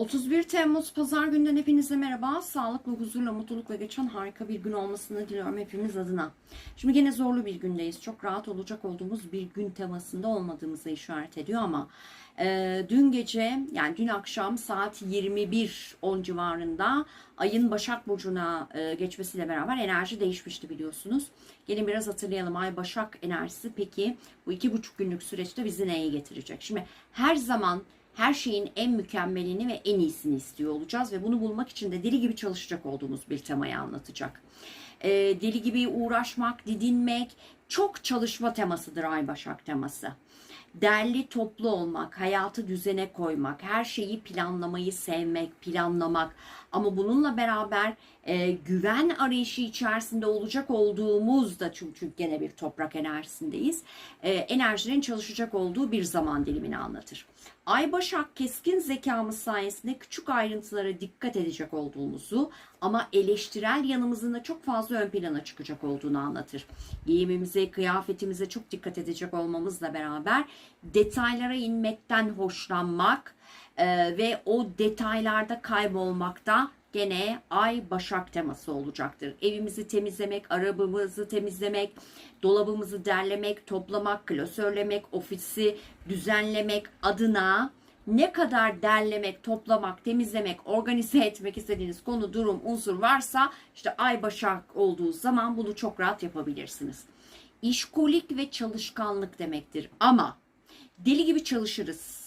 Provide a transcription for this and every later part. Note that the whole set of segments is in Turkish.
31 Temmuz Pazar günden hepinize merhaba. Sağlıklı, huzurla, mutlulukla geçen harika bir gün olmasını diliyorum hepimiz adına. Şimdi gene zorlu bir gündeyiz. Çok rahat olacak olduğumuz bir gün temasında olmadığımızı işaret ediyor ama e, dün gece yani dün akşam saat 21.10 civarında ayın Başak Burcu'na e, geçmesiyle beraber enerji değişmişti biliyorsunuz. Gelin biraz hatırlayalım. Ay Başak enerjisi peki bu iki buçuk günlük süreçte bizi neye getirecek? Şimdi her zaman her şeyin en mükemmelini ve en iyisini istiyor olacağız ve bunu bulmak için de deli gibi çalışacak olduğumuz bir temayı anlatacak. Ee, deli gibi uğraşmak, didinmek çok çalışma temasıdır Ay Başak teması. Derli toplu olmak, hayatı düzene koymak, her şeyi planlamayı sevmek, planlamak ama bununla beraber e, güven arayışı içerisinde olacak olduğumuzda çünkü gene bir toprak enerjisindeyiz. E, enerjinin çalışacak olduğu bir zaman dilimini anlatır. Ay Başak keskin zekamız sayesinde küçük ayrıntılara dikkat edecek olduğumuzu ama eleştirel yanımızın da çok fazla ön plana çıkacak olduğunu anlatır. Giyimimize, kıyafetimize çok dikkat edecek olmamızla beraber detaylara inmekten hoşlanmak e, ve o detaylarda kaybolmakta gene ay başak teması olacaktır. Evimizi temizlemek, arabamızı temizlemek, dolabımızı derlemek, toplamak, klasörlemek, ofisi düzenlemek adına ne kadar derlemek, toplamak, temizlemek, organize etmek istediğiniz konu, durum, unsur varsa işte ay başak olduğu zaman bunu çok rahat yapabilirsiniz. İşkolik ve çalışkanlık demektir ama deli gibi çalışırız.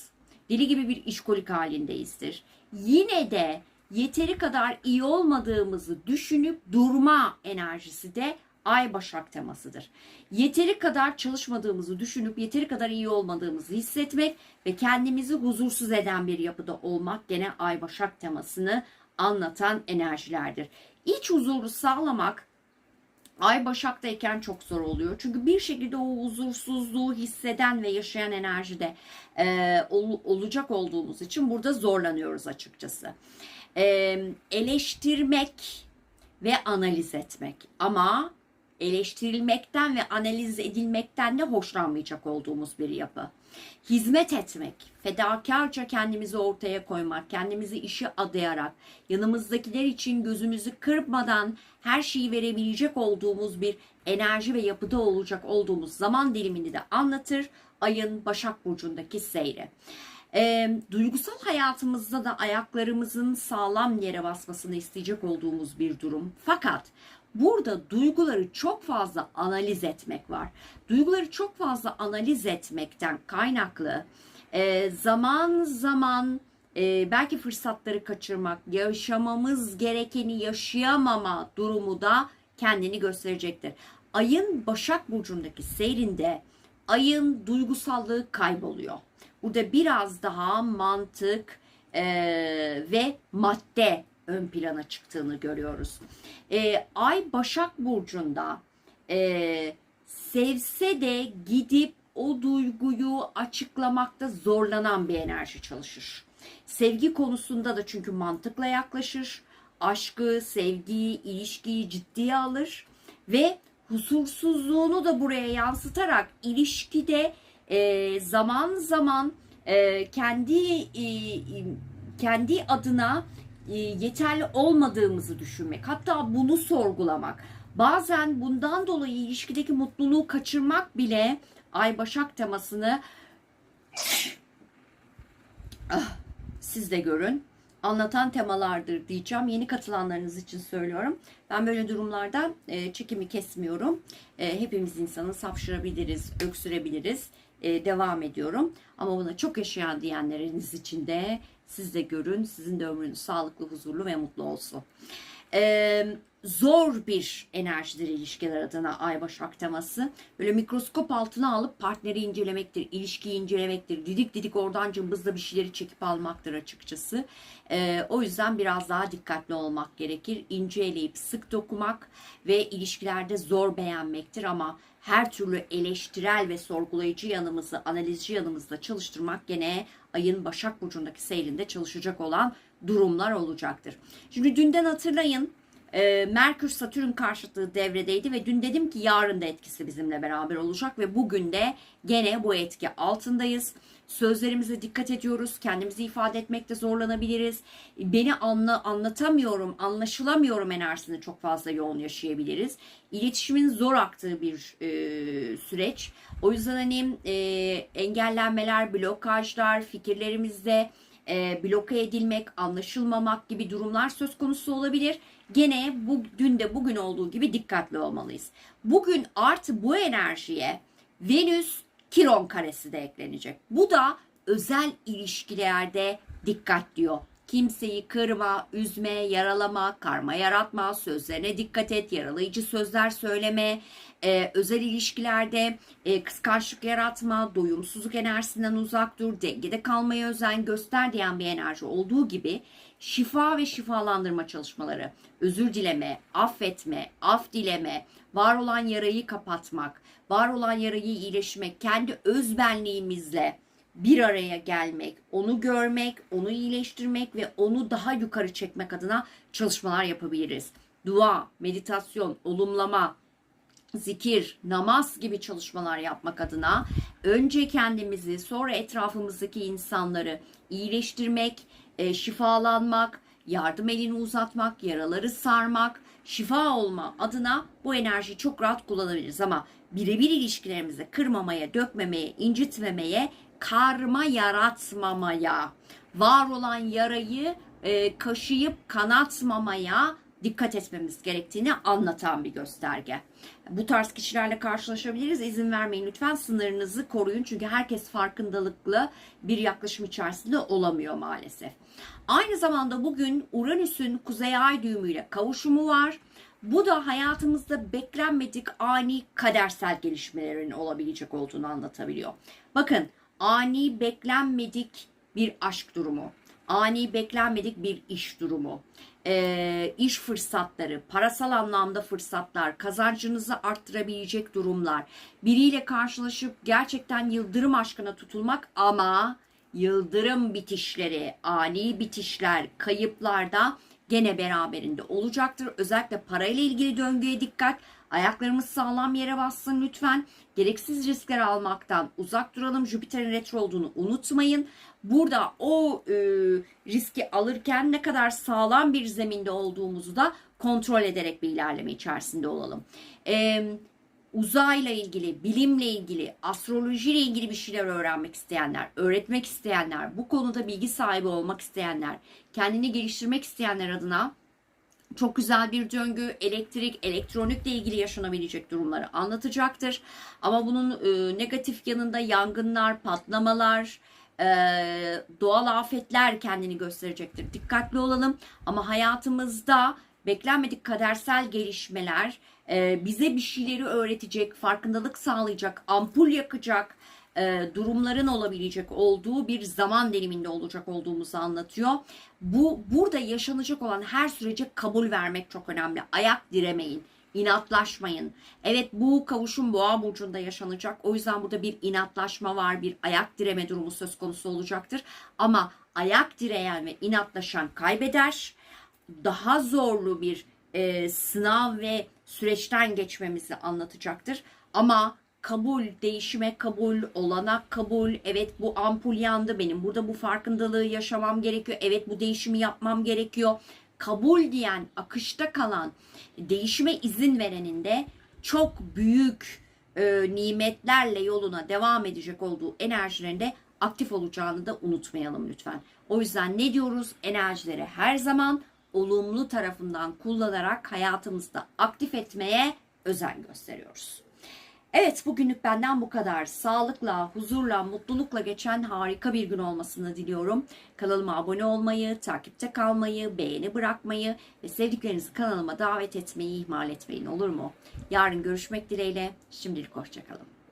Deli gibi bir işkolik halindeyizdir. Yine de yeteri kadar iyi olmadığımızı düşünüp durma enerjisi de ay başak temasıdır. Yeteri kadar çalışmadığımızı düşünüp yeteri kadar iyi olmadığımızı hissetmek ve kendimizi huzursuz eden bir yapıda olmak gene ay başak temasını anlatan enerjilerdir. İç huzuru sağlamak Ay Başak'tayken çok zor oluyor. Çünkü bir şekilde o huzursuzluğu hisseden ve yaşayan enerjide e, ol, olacak olduğumuz için burada zorlanıyoruz açıkçası. Eleştirmek ve analiz etmek ama eleştirilmekten ve analiz edilmekten de hoşlanmayacak olduğumuz bir yapı. Hizmet etmek, fedakarca kendimizi ortaya koymak, kendimizi işe adayarak, yanımızdakiler için gözümüzü kırpmadan her şeyi verebilecek olduğumuz bir enerji ve yapıda olacak olduğumuz zaman dilimini de anlatır ayın Başak Burcu'ndaki seyri. E, duygusal hayatımızda da ayaklarımızın sağlam yere basmasını isteyecek olduğumuz bir durum. Fakat burada duyguları çok fazla analiz etmek var. Duyguları çok fazla analiz etmekten kaynaklı e, zaman zaman e, belki fırsatları kaçırmak, yaşamamız gerekeni yaşayamama durumu da kendini gösterecektir. Ayın Başak Burcu'ndaki seyrinde ayın duygusallığı kayboluyor. Burada biraz daha mantık e, ve madde ön plana çıktığını görüyoruz. E, Ay Başak Burcu'nda e, sevse de gidip o duyguyu açıklamakta zorlanan bir enerji çalışır. Sevgi konusunda da çünkü mantıkla yaklaşır. Aşkı, sevgiyi, ilişkiyi ciddiye alır ve huzursuzluğunu da buraya yansıtarak ilişkide e, zaman zaman e, kendi e, kendi adına e, yeterli olmadığımızı düşünmek, hatta bunu sorgulamak. Bazen bundan dolayı ilişkideki mutluluğu kaçırmak bile Ay Başak temasını ah, siz de görün anlatan temalardır diyeceğim. Yeni katılanlarınız için söylüyorum. Ben böyle durumlarda e, çekimi kesmiyorum. E, hepimiz insanız, hapşırabiliriz, öksürebiliriz. E, devam ediyorum. Ama buna çok yaşayan diyenleriniz için de siz de görün. Sizin de ömrünüz sağlıklı, huzurlu ve mutlu olsun. Ee, zor bir enerjidir ilişkiler adına Ay Başak teması. Böyle mikroskop altına alıp partneri incelemektir, ilişkiyi incelemektir. Didik didik oradan cımbızla bir şeyleri çekip almaktır açıkçası. Ee, o yüzden biraz daha dikkatli olmak gerekir. İnce eleyip sık dokumak ve ilişkilerde zor beğenmektir ama her türlü eleştirel ve sorgulayıcı yanımızı, analizci yanımızda çalıştırmak gene ayın Başak Burcu'ndaki seyrinde çalışacak olan durumlar olacaktır. Şimdi dünden hatırlayın e, Merkür Satürn karşıtlığı devredeydi ve dün dedim ki yarın da etkisi bizimle beraber olacak ve bugün de gene bu etki altındayız. Sözlerimize dikkat ediyoruz. Kendimizi ifade etmekte zorlanabiliriz. Beni anla, anlatamıyorum, anlaşılamıyorum enerjisini çok fazla yoğun yaşayabiliriz. İletişimin zor aktığı bir e, süreç. O yüzden hani e, engellenmeler, blokajlar, fikirlerimizde e, bloke edilmek, anlaşılmamak gibi durumlar söz konusu olabilir. Gene bu dün de bugün olduğu gibi dikkatli olmalıyız. Bugün artı bu enerjiye Venüs Kiron karesi de eklenecek. Bu da özel ilişkilerde dikkat diyor. Kimseyi kırma, üzme, yaralama, karma yaratma, sözlerine dikkat et, yaralayıcı sözler söyleme, e, özel ilişkilerde e, kıskançlık yaratma, doyumsuzluk enerjisinden uzak dur, dengede kalmaya özen göster diyen bir enerji olduğu gibi şifa ve şifalandırma çalışmaları, özür dileme, affetme, af dileme, var olan yarayı kapatmak, var olan yarayı iyileşmek, kendi özbenliğimizle bir araya gelmek, onu görmek, onu iyileştirmek ve onu daha yukarı çekmek adına çalışmalar yapabiliriz. Dua, meditasyon, olumlama, zikir, namaz gibi çalışmalar yapmak adına önce kendimizi sonra etrafımızdaki insanları iyileştirmek, e, şifalanmak, yardım elini uzatmak, yaraları sarmak, şifa olma adına bu enerjiyi çok rahat kullanabiliriz ama birebir ilişkilerimizi kırmamaya, dökmemeye, incitmemeye, karma yaratmamaya, var olan yarayı e, kaşıyıp kanatmamaya dikkat etmemiz gerektiğini anlatan bir gösterge. Bu tarz kişilerle karşılaşabiliriz. İzin vermeyin lütfen sınırınızı koruyun. Çünkü herkes farkındalıklı bir yaklaşım içerisinde olamıyor maalesef. Aynı zamanda bugün Uranüs'ün kuzey ay düğümüyle kavuşumu var. Bu da hayatımızda beklenmedik ani kadersel gelişmelerin olabilecek olduğunu anlatabiliyor. Bakın ani beklenmedik bir aşk durumu, ani beklenmedik bir iş durumu, e, iş fırsatları, parasal anlamda fırsatlar, kazancınızı arttırabilecek durumlar, biriyle karşılaşıp gerçekten yıldırım aşkına tutulmak ama yıldırım bitişleri, ani bitişler, kayıplarda gene beraberinde olacaktır. Özellikle parayla ilgili döngüye dikkat. Ayaklarımız sağlam yere bassın lütfen. Gereksiz riskler almaktan uzak duralım. Jüpiter'in retro olduğunu unutmayın. Burada o e, riski alırken ne kadar sağlam bir zeminde olduğumuzu da kontrol ederek bir ilerleme içerisinde olalım. Eee uzayla ilgili, bilimle ilgili, astrolojiyle ilgili bir şeyler öğrenmek isteyenler, öğretmek isteyenler, bu konuda bilgi sahibi olmak isteyenler, kendini geliştirmek isteyenler adına çok güzel bir döngü, elektrik, elektronikle ilgili yaşanabilecek durumları anlatacaktır. Ama bunun e, negatif yanında yangınlar, patlamalar, e, doğal afetler kendini gösterecektir. Dikkatli olalım ama hayatımızda beklenmedik kadersel gelişmeler e, bize bir şeyleri öğretecek, farkındalık sağlayacak, ampul yakacak e, durumların olabilecek olduğu bir zaman diliminde olacak olduğumuzu anlatıyor. Bu burada yaşanacak olan her sürece kabul vermek çok önemli. Ayak diremeyin inatlaşmayın. Evet bu kavuşum boğa burcunda yaşanacak. O yüzden burada bir inatlaşma var, bir ayak direme durumu söz konusu olacaktır. Ama ayak direyen ve inatlaşan kaybeder. Daha zorlu bir e, sınav ve süreçten geçmemizi anlatacaktır. Ama kabul, değişime kabul, olanak kabul. Evet bu ampul yandı benim. Burada bu farkındalığı yaşamam gerekiyor. Evet bu değişimi yapmam gerekiyor. Kabul diyen, akışta kalan, değişime izin verenin de çok büyük e, nimetlerle yoluna devam edecek olduğu enerjilerinde aktif olacağını da unutmayalım lütfen. O yüzden ne diyoruz? Enerjileri her zaman olumlu tarafından kullanarak hayatımızda aktif etmeye özen gösteriyoruz. Evet bugünlük benden bu kadar. Sağlıkla, huzurla, mutlulukla geçen harika bir gün olmasını diliyorum. Kanalıma abone olmayı, takipte kalmayı, beğeni bırakmayı ve sevdiklerinizi kanalıma davet etmeyi ihmal etmeyin olur mu? Yarın görüşmek dileğiyle. Şimdilik hoşçakalın.